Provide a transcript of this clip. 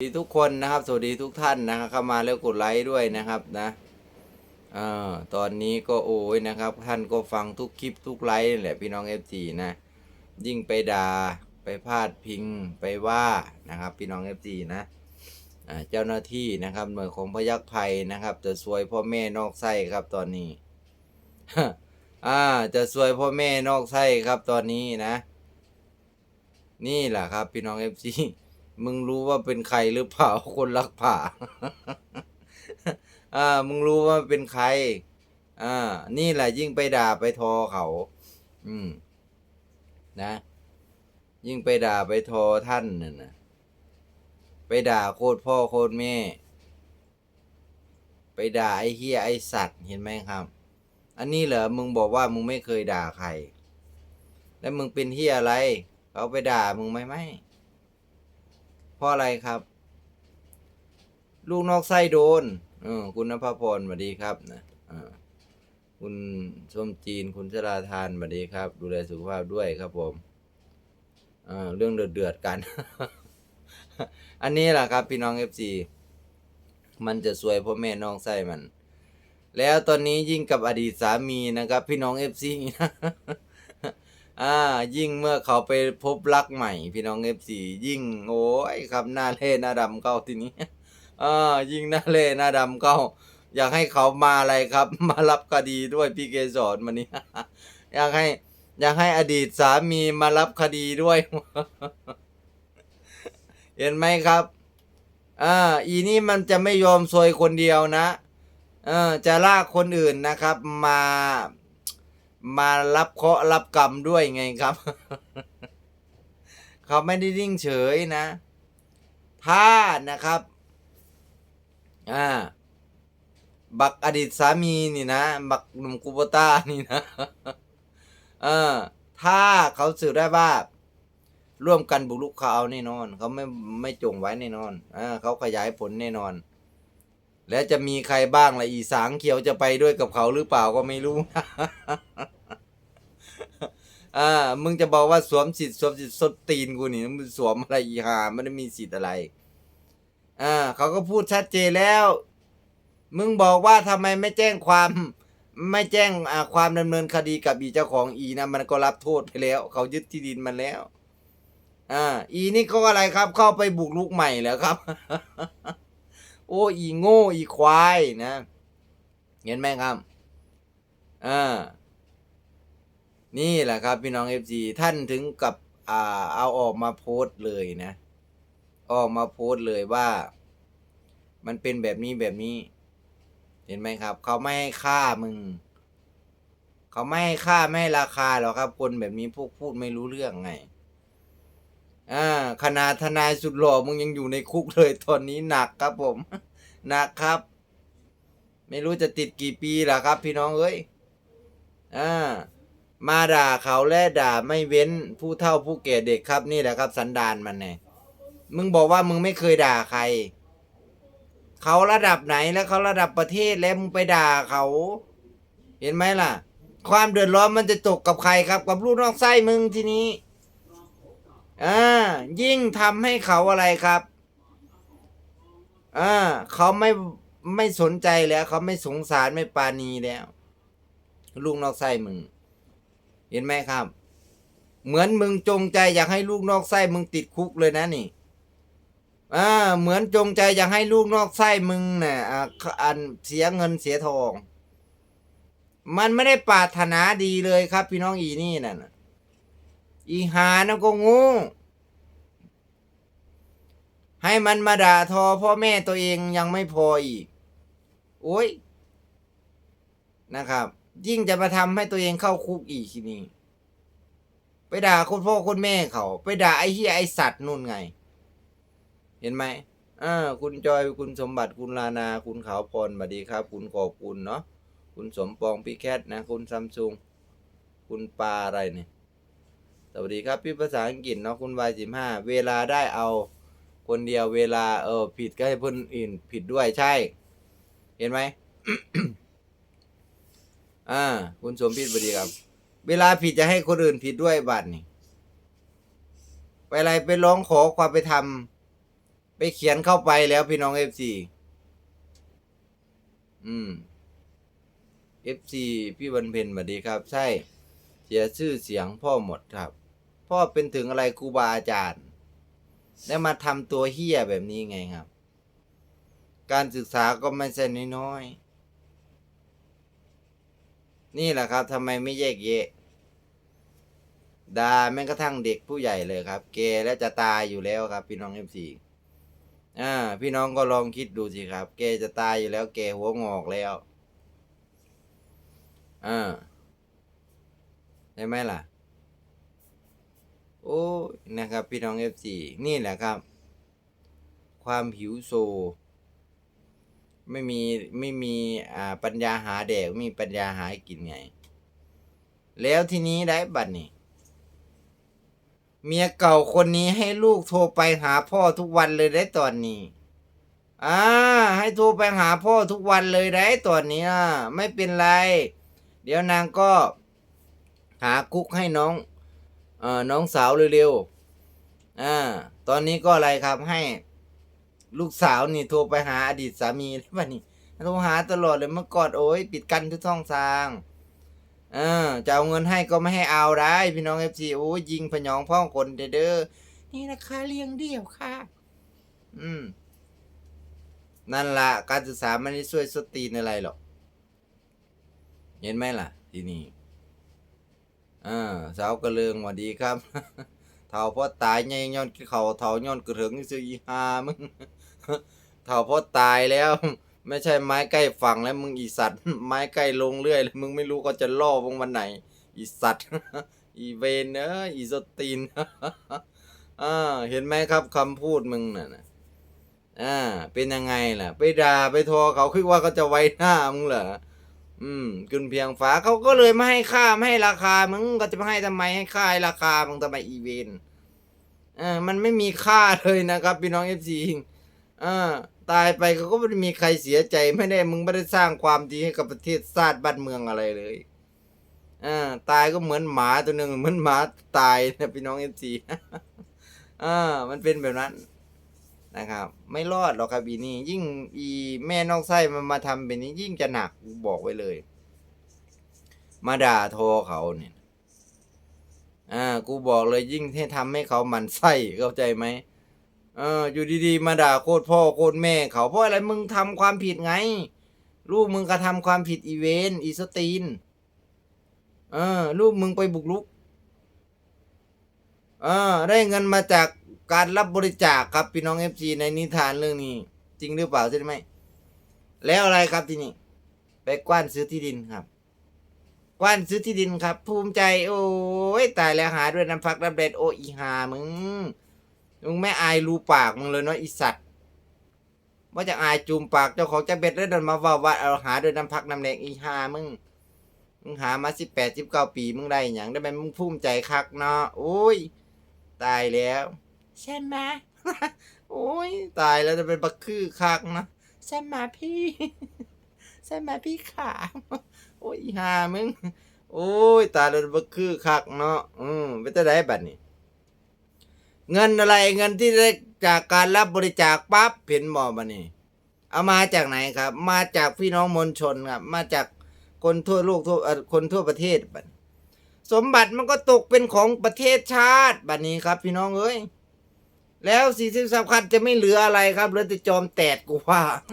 สวัสดีทุกคนนะครับสวัสดีทุกท่านนะครับเข้ามาแล้วกดไลค์ด้วยนะครับนะเอ่าตอนนี้ก็โอ้ยนะครับ ท่านก็ฟังทุกคลิปทุกไลค์นั่แหละพี่น้อง f อนะยิ่งไปด่าไปพาดพิงไปว่านะครับพี่น้อง f อนะอ่าเจ้าหน้าที่นะครับหน่วยของพยัคฆ์ภัยนะครับ จะซวยพ่อแม่นอกไส้ครับตอนนี้อ่าจะซวยพ่อแม่นอกไส้ครับตอนนี้นะ นี่แหละครับพี่น้อง f อ มึงรู้ว่าเป็นใครหรือเปล่าคนรักผ่า อ่า มึงรู้ว่าเป็นใคร อ่า นี่แหละยิ่งไปด่าไปทอเขา อืม นะ ยิ่งไปด่าไปทอท่านน่ะนะไปด่าโคตรพ่อโคตรแม่ ไปด่าไอ้เฮียไอ้สัตว์เห็นไหมครับ อันนี้เหรอมึงบอกว่ามึงไม่เคยด่าใคร แล้วมึงเป็นเฮียอะไร เขาไปด่ามึงไหมไม่ เพราะอะไรครับ ลูกนอกไส้โดนออคุณนภพรสวัสดีครับนะคุณส้มจีนคุณชลาทานสวัสดีครับ ดูแลสุขภาพด้วยครับผมเรื่องเดือดเดือดๆกัน อันนี้แหละครับ พี่น้องเอฟซีมันจะสวยเพราะแม่น้องไส้มัน แล้วตอนนี้ยิ่งกับอดีตสามีนะครับ พี่น้องเอฟซี อ่า ยิ่งเมื่อเขาไปพบรักใหม่ พี่น้องเอฟซียิ่ง โอ้ยครับหน้าเล่หน้าดำเข้าทีนี้อ่ายิ่งหน้าเล่หน้าดำเข้า อยากให้เขามาอะไรครับ มารับคดีด้วยพี่เกสรมานี้อยากให้ อยากให้อดีตสามีมารับคดีด้วย เห็นไหมครับอ่าอีนี่มันจะไม่ยอมซวยคนเดียวนะเออจะลากคนอื่นนะครับ มา มารับเคราะห์รับกรรมด้วยไงครับ เขาไม่ได้นิ่งเฉยนะถ้านะครับ อ่า บักอดีตสามีนี่นะ บักหนุ่มกูโบต้านี่นะ เออ ถ้าเขาสืบได้ว่า ร่วมกันบุกรุกเขาเอาแน่นอน เขาไม่ไม่จงไว้แน่นอนอ่าเขาขยายผลแน่นอน และจะมีใครบ้างล่ะอีสางเขียวจะไปด้วยกับเขาหรือเปล่าก็ไม่รู้ อ่า มึงจะบอกว่าสวมสิทธิ์สวมสิทธิ์สดตีนกูนี่มึงสวมอะไรอีหาไม่ได้มีสิทธิ์อะไร อ่า เขาก็พูดชัดเจนแล้ว มึงบอกว่าทำไมไม่แจ้งความ ไม่แจ้งอ่าความดำเนินคดีกับอีเจ้าของอีนะมันก็รับโทษไปแล้ว เขายึดที่ดินมันแล้วอ่าอีนี่ก็อะไรครับ เข้าไปบุกลุกใหม่แล้วครับ โอ้อีโง่อีควายนะเห็นไหมครับอ่านี่แหละครับพี่น้องเอฟซีท่านถึงกับอ่าเอาออกมาโพสต์เลยนะ ออกมาโพสต์เลยว่า มันเป็นแบบนี้แบบนี้ เห็นไหมครับ เขาไม่ให้ค่ามึง เขาไม่ให้ค่าไม่ให้ราคาหรอกครับ คนแบบนี้พวกพูดไม่รู้เรื่องไง อ่าขนาดทนายสุดหล่อมึงยังอยู่ในคุกเลยตอนนี้หนักครับผมหนักครับ ไม่รู้จะติดกี่ปีล่ะครับ พี่น้องเอ้ยอ่ามาด่าเขาและด่าไม่เว้นผู้เฒ่าผู้แก่เด็กครับนี่แหละครับ สันดานมันไงมึงบอกว่ามึงไม่เคยด่าใคร เขาระดับไหนแล้วเขาระดับประเทศแล้วมึงไปด่าเขา เห็นไหมล่ะ ความเดือดร้อนมันจะตกกับใครครับ กับลูกน้องไส้มึงทีนี้ อ่ายิ่งทำให้เขาอะไรครับอ่าเขาไม่ไม่สนใจแล้วเขาไม่สงสารไม่ปาณีแล้ว ลูกนอกไส้มึง เห็นไหมครับ เหมือนมึงจงใจอยากให้ลูกนอกไส้มึงติดคุกเลยนะนี่อ่าเหมือนจงใจอยากให้ลูกนอกไส้มึงเนี่ยอ่าอันเสียเงินเสียทอง มันไม่ได้ปรารถนาดีเลยครับ พี่น้องอีนี่น่ะ อีหานะก็งูให้มันมาด่าทอพ่อแม่ตัวเองยังไม่พออีก โอ้ย นะครับ ยิ่งจะมาทำให้ตัวเองเข้าคุกอีกทีนี้ไปด่าคุณพ่อคุณแม่เขา ไปด่าไอ้เหี้ยไอ้สัตว์นู่นไง เห็นไหมอ่าคุณจอยคุณสมบัติคุณลานา คุณขาวพรสวัสดีครับ คุณขอบคุณเนาะคุณสมปองพี่แคทนะ คุณซัมซุงคุณปลาอะไรเนี่ย สวัสดีครับพี่ภาษาอังกฤษเนาะคุณวายสิบห้าเวลาได้เอา คนเดียวเวลาเออผิดก็ให้คนอื่นผิดด้วยใช่ เห็นไหมอ่า คุณสมพิษสวัสดีครับ เวลาผิดจะให้คนอื่นผิดด้วยบัตรนี่ไปอะไรไปร้องขอความไปทำไปเขียนเข้าไปแล้วพี่น้องเอฟซีอืมเอฟซีพี่วันเพ็ญสวัสดีครับ ใช่ เสียชื่อเสียงพ่อหมดครับ พ่อเป็นถึงอะไรครูบาอาจารย์ แล้วมาทำตัวเฮี้ยแบบนี้ไงครับ การศึกษาก็ไม่ใช่น้อยๆนี่แหละครับทำไมไม่แยกแยะด่าแม้กระทั่งเด็กผู้ใหญ่เลยครับ เกแล้วจะตายอยู่แล้วครับ พี่น้องเอฟซีอ่า พี่น้องก็ลองคิดดูสิครับ เกจะตายอยู่แล้ว เกหัวงอกแล้วอ่าใช่ไหมล่ะ โอ้นะครับ พี่น้องเอฟซีนี่แหละครับ ความหิวโซ ไม่มีไม่มีอ่าปัญญาหาแดกมีปัญญาหาให้กินไง แล้วทีนี้ได้บัตรนี่เมียเก่าคนนี้ให้ลูกโทรไปหาพ่อทุกวันเลยได้ตอนนี้อ่าให้โทรไปหาพ่อทุกวันเลยได้ตอนนี้อะไม่เป็นไร เดี๋ยวนางก็หาคุกให้น้อง น้องสาวเร็วๆอ่าตอนนี้ก็อะไรครับให้ ลูกสาวนี่โทรไปหาอดีตสามีได้ป่ะนี่โทรหาตลอดเลยเมื่อก่อนโอ้ยปิดกันทุกช่องทางเออจะเอาเงินให้ก็ไม่ให้เอาได้ พี่น้องเอฟซีโอ้ยยิงพยองพ่องคนเด้อนี่ราคาเลี้ยงเดี่ยวค่ะ อืม นั่นละการศึกษาไม่ได้ช่วยสตีนอะไรหรอก เห็นไหมล่ะ ที่นี่ อ่าสาวกระเลืองหวัดดีครับ เท่าพ่อตายไงย้อนเขาเท่าย้อนกระเถิงซื้ออีหามึงเท่าพ่อตายแล้ว ไม่ใช่ไม้ใกล้ฝั่งแล้วมึงอีสัตว์ ไม้ใกล้ลงเรื่อยเลยมึงไม่รู้ก็จะล่อมึงวันไหน อีสัตว์ อีเวนเนออีสตีนอ่าเห็นไหมครับคำพูดมึงน่ะนะอ่าเป็นยังไงล่ะ ไปด่าไปทอเขาคิดว่าเขาจะไว้หน้ามึงเหรอ อืมขึ้นเพียงฟ้าเขาก็เลยไม่ให้ค่าไม่ให้ราคา มึงก็จะมาให้ทำไมให้ค่าให้ราคา มึงทำไมอีเวนเออมันไม่มีค่าเลยนะครับพี่น้องเอฟซีอ่าตายไปเขาก็ไม่มีใครเสียใจไม่ได้มึงไม่ได้สร้างความดีให้กับประเทศชาติบ้านเมืองอะไรเลยอ่าตายก็เหมือนหมาตัวหนึ่งเหมือนหมาตายนะพี่น้องเอฟซีอ่ามันเป็นแบบนั้น นะครับ ไม่รอดหรอกครับอีนี่ยิ่งอีแม่นอกไส้มันมาทำแบบนี้ยิ่งจะหนักบอกไว้เลย มาด่าโทอเขาเนี่ยอ่ากูบอกเลยยิ่งให้ทำให้เขามันไส้เข้าใจไหมเอออยู่ดีๆ มาด่าโคตรพ่อโคตรแม่เขาเพราะอะไรมึงทำความผิดไง ลูกมึงกระทำความผิดอีเวนอีสตีนเออลูกมึงไปบุกรุกเออได้เงินมาจาก การรับบริจาคครับพี่น้องเอฟซีในนิทานเรื่องนี้ จริงหรือเปล่าใช่ไหมแล้วอะไรครับที่นี่ไปกว้านซื้อที่ดินครับ กว้านซื้อที่ดินครับ ภูมิใจ โอ้ยตายแล้วหาด้วยน้ำพักน้ำเด็ดโออีหามึงมึงไม่อายรูปากมึงเลยเนาะอีสัตว์ว่าจะอายจูมปากเจ้าของจะเบ็ดแล้วเดินมาว่าว่าเอาหาด้วยน้ำพักน้ำแดงอีหามึงมึงหามาสิบแปดสิบเก้าปีมึงได้อย่างได้ไหมมึงภูมิใจคักเนาะโอ้ยตายแล้ว ใช่ไหม โอ้ยตายแล้วจะเป็นบักคือคักนะใช่ไหมพี่ ใช่ไหมพี่ขาโอ้ยอีหามึง โอ้ยตายแล้วบักคือคักเนาะอืมไปจะได้บัดนี้ เงินอะไรเงินที่ได้จากการรับบริจาคปั๊บเห็นหมอบัดนี้ เอามาจากไหนครับ มาจากพี่น้องมวลชนครับมาจากคนทั่วโลกทั่วเอ่อคนทั่วประเทศบัดสมบัติมันก็ตกเป็นของประเทศชาติบัดนี้ครับ พี่น้องเอ้ย แล้วสิ่งสำคัญจะไม่เหลืออะไรครับเหลือแต่จอมแตดกูว่า